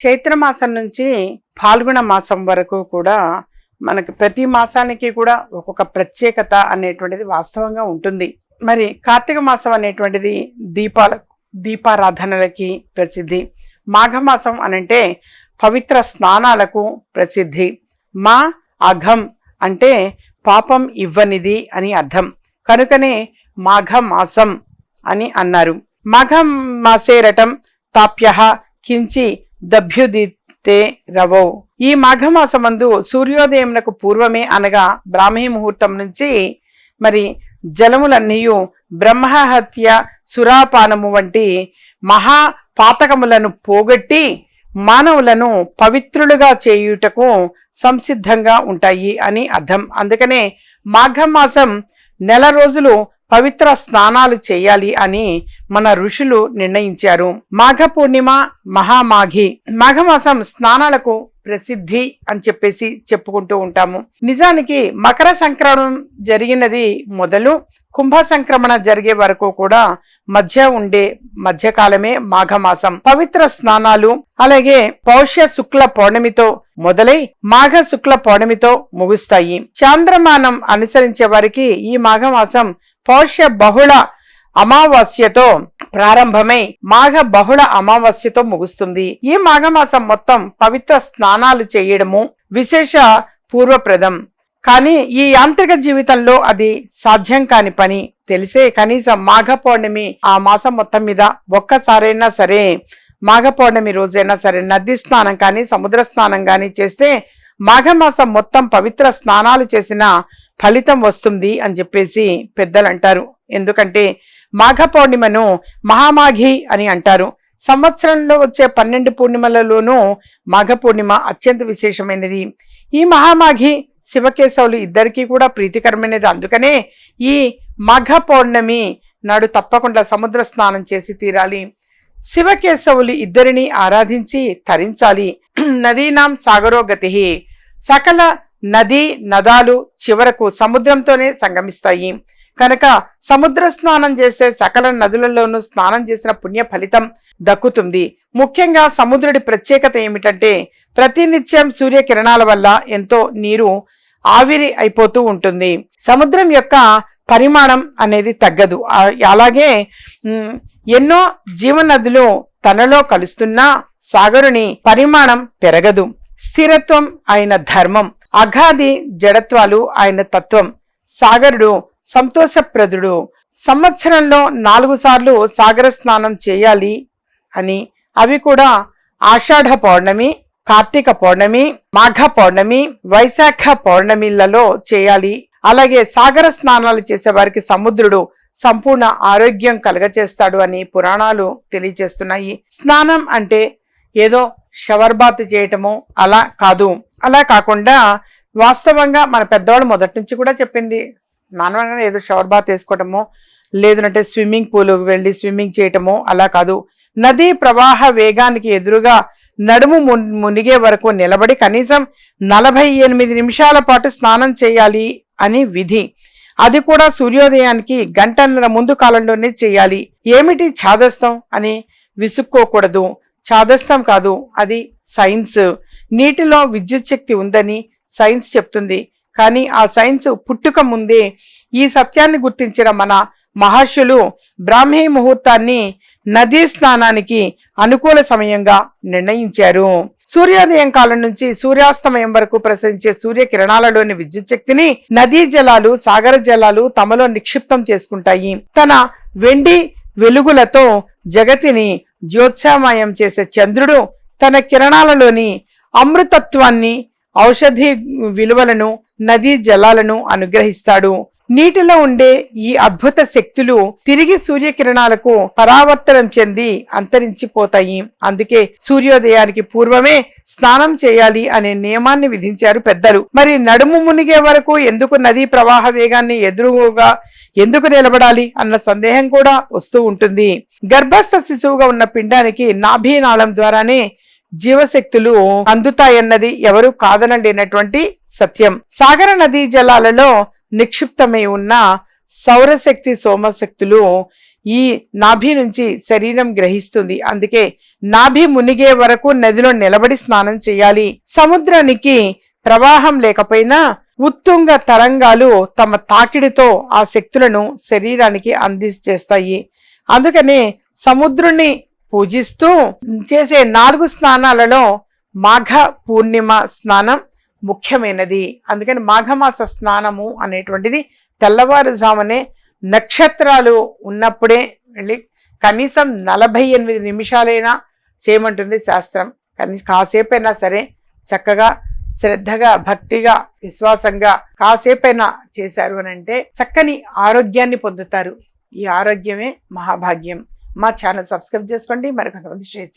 చైత్రమాసం నుంచి పాల్గొన మాసం వరకు కూడా మనకి ప్రతి మాసానికి కూడా ఒక్కొక్క ప్రత్యేకత అనేటువంటిది వాస్తవంగా ఉంటుంది. మరి కార్తీక మాసం అనేటువంటిది దీపాల దీపారాధనలకి ప్రసిద్ధి. మాఘమాసం అనంటే పవిత్ర స్నానాలకు ప్రసిద్ధి. మా అఘం అంటే పాపం ఇవ్వనిది అని అర్థం. కనుకనే మాఘమాసం అని అన్నారు. మాఘం మాసేరటం తాప్య కించి దభ్యుదితే రవౌ. ఈ మాఘమాసమందు సూర్యోదయమునకు పూర్వమే అనగా బ్రాహ్మీ ముహూర్తం నుంచి మరి జలములన్నీయు బ్రహ్మహత్య సురాపానము వంటి మహా పాతకములను పోగొట్టి మానవులను పవిత్రులుగా చేయుటకు సంసిద్ధంగా ఉంటాయి అని అర్థం. అందుకనే మాఘమాసం నెల రోజులు పవిత్ర స్నానాలు చేయాలి అని మన ఋషులు నిర్ణయించారు. మాఘ పూర్ణిమ మహామాఘి. మాఘమాసం స్నానాలకు ప్రసిద్ధి అని చెప్పేసి చెప్పుకుంటూ ఉంటాము. నిజానికి మకర సంక్రమణం జరిగినది మొదలు కుంభ సంక్రమణ జరిగే వరకు కూడా మధ్య ఉండే మధ్యకాలమే మాఘమాసం. పవిత్ర స్నానాలు అలాగే పౌష్య శుక్ల పౌర్ణమితో మొదలై మాఘ శుక్ల పౌర్ణమితో ముగుస్తాయి. చాంద్రమానం అనుసరించే వారికి ఈ మాఘమాసం పౌష్య బహుళ అమావాస్యతో ప్రారంభమై మాఘ బహుళ అమావాస్యతో ముగుస్తుంది. ఈ మాఘమాసం మొత్తం పవిత్ర స్నానాలు చేయడము విశేష పూర్వప్రదం. కానీ ఈ యాంత్రిక జీవితంలో అది సాధ్యం కాని పని. తెలిసే కనీసం మాఘ పౌర్ణమి ఆ మాసం మొత్తం మీద ఒక్కసారైనా సరే మాఘ పౌర్ణమి రోజైనా సరే నది స్నానం కానీ సముద్ర స్నానం కానీ చేస్తే మాఘమాసం మొత్తం పవిత్ర స్నానాలు చేసిన ఫలితం వస్తుంది అని చెప్పేసి పెద్దలు అంటారు ఎందుకంటే మాఘ పౌర్ణిమను మహామాఘి అని అంటారు. సంవత్సరంలో వచ్చే పన్నెండు పూర్ణిమలలోనూ మాఘ పూర్ణిమ అత్యంత విశేషమైనది. ఈ మహామాఘి శివకేశవులు ఇద్దరికీ కూడా ప్రీతికరమైనది. అందుకనే ఈ మాఘ పౌర్ణమి నాడు తప్పకుండా సముద్ర స్నానం చేసి తీరాలి. శివకేశవులు ఇద్దరిని ఆరాధించి తరించాలి. నదీనాం సాగరోగతి సకల నదీ నదాలు చివరకు సముద్రంతోనే సంగమిస్తాయి. కనుక సముద్ర స్నానం చేసే సకల నదులలోనూ స్నానం చేసిన పుణ్య ఫలితం దక్కుతుంది. ముఖ్యంగా సముద్రుడి ప్రత్యేకత ఏమిటంటే ప్రతినిత్యం సూర్యకిరణాల వల్ల ఎంతో నీరు ఆవిరి అయిపోతూ ఉంటుంది. సముద్రం యొక్క పరిమాణం అనేది తగ్గదు. అలాగే ఎన్నో జీవనదులు తనలో కలుస్తున్నా సాగరుని పరిమాణం పెరగదు. స్థిరత్వం అయిన ధర్మం అఘాది జడత్వాలు ఆయన తత్వం. సాగరుడు సంతోషప్రదుడు. సంవత్సరంలో నాలుగు సార్లు సాగర స్నానం చేయాలి అని. అవి కూడా ఆషాఢ పౌర్ణమి కార్తీక పౌర్ణమి మాఘ పౌర్ణమి వైశాఖ పౌర్ణమిలలో చేయాలి. అలాగే సాగర స్నానాలు చేసే వారికి సముద్రుడు సంపూర్ణ ఆరోగ్యం కలగచేస్తాడు అని పురాణాలు తెలియజేస్తున్నాయి స్నానం అంటే ఏదో షవర్బాత్ చేయటము అలా కాదు. అలా కాకుండా వాస్తవంగా మన పెద్దవాళ్ళు మొదటి నుంచి కూడా చెప్పింది. స్నానం ఏదో షవర్ బాత్ వేసుకోవటము లేదంటే స్విమ్మింగ్ పూల్ వెళ్ళి స్విమ్మింగ్ చేయటము అలా కాదు. నదీ ప్రవాహ వేగానికి ఎదురుగా నడుము మునిగే వరకు నిలబడి కనీసం నలభై ఎనిమిది నిమిషాల పాటు స్నానం చేయాలి అని విధి. అది కూడా సూర్యోదయానికి గంటన్నర ముందు కాలంలోనే చేయాలి. ఏమిటి ఛాదస్తం అని విసుక్కోకూడదు. చాదస్తం కాదు అది సైన్స్. నీటిలో విద్యుత్ శక్తి ఉందని సైన్స్ చెప్తుంది. కానీ ఆ సైన్స్ పుట్టుక ముందే ఈ సత్యాన్ని గుర్తించిన మన మహర్షులు బ్రాహ్మీ ముహూర్తాన్ని నదీ స్నానానికి అనుకూల సమయంగా నిర్ణయించారు. సూర్యోదయం కాలం నుంచి సూర్యాస్తమయం వరకు ప్రసరించే సూర్య కిరణాలలోని విద్యుత్ శక్తిని నదీ జలాలు సాగర జలాలు తమలో నిక్షిప్తం చేసుకుంటాయి. తన వెండి వెలుగులతో జగతిని జ్యోత్సామయం చేసే చంద్రుడు తన కిరణాలలోని అమృతత్వాన్ని ఔషధి విలువలను నదీ జలాలను అనుగ్రహిస్తాడు. నీటిలో ఉండే ఈ అద్భుత శక్తులు తిరిగి సూర్యకిరణాలకు పరావర్తనం చెంది అంతరించిపోతాయి. అందుకే సూర్యోదయానికి పూర్వమే స్నానం చేయాలి అనే నియమాన్ని విధించారు పెద్దలు. మరి నడుము మునిగే వరకు ఎందుకు నదీ ప్రవాహ వేగాన్ని ఎదురుగా ఎందుకు నిలబడాలి అన్న సందేహం కూడా వస్తూ ఉంటుంది. గర్భస్థ శిశువుగా ఉన్న పిండానికి నాభీనాళం ద్వారానే జీవశక్తులు అందుతాయన్నది ఎవరు కాదనలేనటువంటి సత్యం. సాగర నదీ జలాలలో నిక్షిప్తమై ఉన్న సౌరశక్తి సోమశక్తులు ఈ నాభి నుంచి శరీరం గ్రహిస్తుంది. అందుకే నాభి మునిగే వరకు నదిలో నిలబడి స్నానం చేయాలి. సముద్రానికి ప్రవాహం లేకపోయినా ఉత్తుంగ తరంగాలు తమ తాకిడితో ఆ శక్తులను శరీరానికి అందించేస్తాయి. అందుకనే సముద్రుణ్ణి పూజిస్తూ చేసే నాలుగు స్నానాలలో మాఘ పూర్ణిమ స్నానం ముఖ్యమైనది. అందుకని మాఘమాస స్నానము అనేటువంటిది తెల్లవారుజామునే నక్షత్రాలు ఉన్నప్పుడే వెళ్ళి కనీసం నలభై ఎనిమిది నిమిషాలైనా చేయమంటుంది శాస్త్రం. కానీ కాసేపైనా సరే చక్కగా శ్రద్ధగా భక్తిగా విశ్వాసంగా కాసేపైనా చేశారు అని అంటే చక్కని ఆరోగ్యాన్ని పొందుతారు. ఈ ఆరోగ్యమే మహాభాగ్యం. మా ఛానల్ సబ్స్క్రైబ్ చేసుకోండి. మరి కొంతమంది షేర్ చేయండి.